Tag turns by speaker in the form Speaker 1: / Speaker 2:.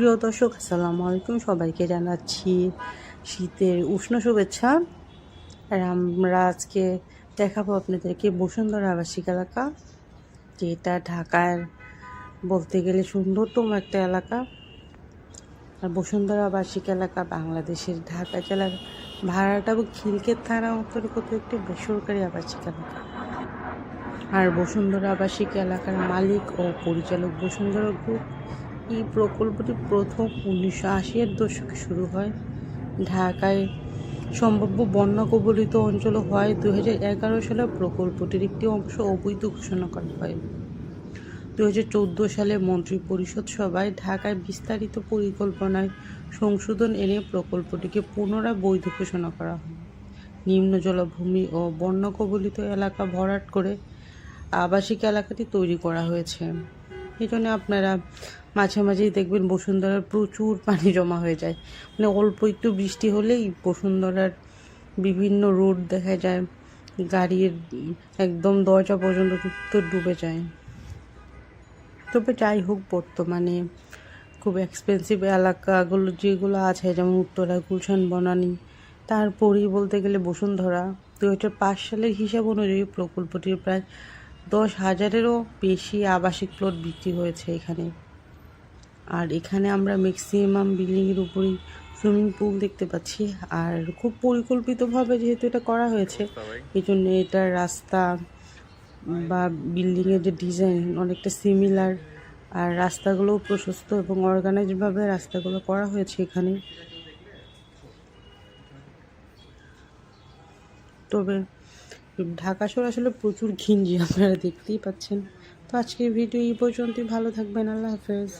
Speaker 1: প্রিয় দর্শক, আসসালামু আলাইকুম। সবাইকে জানাচ্ছি শীতের উষ্ণ শুভেচ্ছা। আর আমরা আজকে দেখাবো আপনাদেরকে বসুন্ধরা আবাসিক এলাকা, যেটা ঢাকার বলতে গেলে সুন্দরতম একটা এলাকা। আর বসুন্ধরা আবাসিক এলাকা বাংলাদেশের ঢাকা জেলার ভাড়াটা খিলকের থানা অন্তর্গত একটি বেসরকারি আবাসিক এলাকা। আর বসুন্ধরা আবাসিক এলাকার মালিক ও পরিচালক বসুন্ধরা গ্রুপ এই প্রকল্পটি প্রথম উনিশশো আশির দশকে শুরু হয়। ঢাকায় সম্ভাব্য বন্যা কবলিত অঞ্চল হয় দু হাজার এগারো সালে প্রকল্পটির একটি অংশ অবৈধ ঘোষণা করা হয়। দু হাজার চোদ্দ সালে মন্ত্রী পরিষদ সভায় ঢাকায় বিস্তারিত পরিকল্পনায় সংশোধন এনে প্রকল্পটিকে পুনরায় বৈধ ঘোষণা করা হয়। নিম্ন জলাভূমি ও বন্যা কবলিত এলাকা ভরাট করে আবাসিক এলাকাটি তৈরি করা হয়েছে। এই জন্য আপনারা মাঝে মাঝেই দেখবেন বসুন্ধরার প্রচুর পানি জমা হয়ে যায়। মানে অল্প একটু বৃষ্টি হলেই বসুন্ধরার বিভিন্ন রোড দেখা যায়, গাড়ির একদম দরজা পর্যন্ত তো ডুবে যায়। তবে যাই হোক বর্তমানে খুব এক্সপেন্সিভ এলাকাগুলো যেগুলো আছে, যেমন উত্তরা, গুলশান, বনানী, তারপরেই বলতে গেলে বসুন্ধরা দু হাজার পাঁচ সালের হিসাব অনুযায়ী প্রকল্পটির প্রায় দশ হাজারেরও বেশি আবাসিক প্লট বিক্রি হয়েছে এখানে। আর এখানে আমরা ম্যাক্সিমাম বিল্ডিংয়ের উপরেই সুইমিং পুল দেখতে পাচ্ছি। আর খুব পরিকল্পিতভাবে যেহেতু এটা করা হয়েছে এই জন্য এটার রাস্তা বা বিল্ডিংয়ের যে ডিজাইন অনেকটা সিমিলার আর রাস্তাগুলোও প্রশস্ত এবং অর্গানাইজভাবে রাস্তাগুলো করা হয়েছে এখানে। তবে ঢাকা শহর আসলে প্রচুর ঘিঞ্জি আপনারা দেখতেই পাচ্ছেন। তো আজকের ভিডিও এই পর্যন্তই। ভালো থাকবেন। আল্লাহ হাফেজ।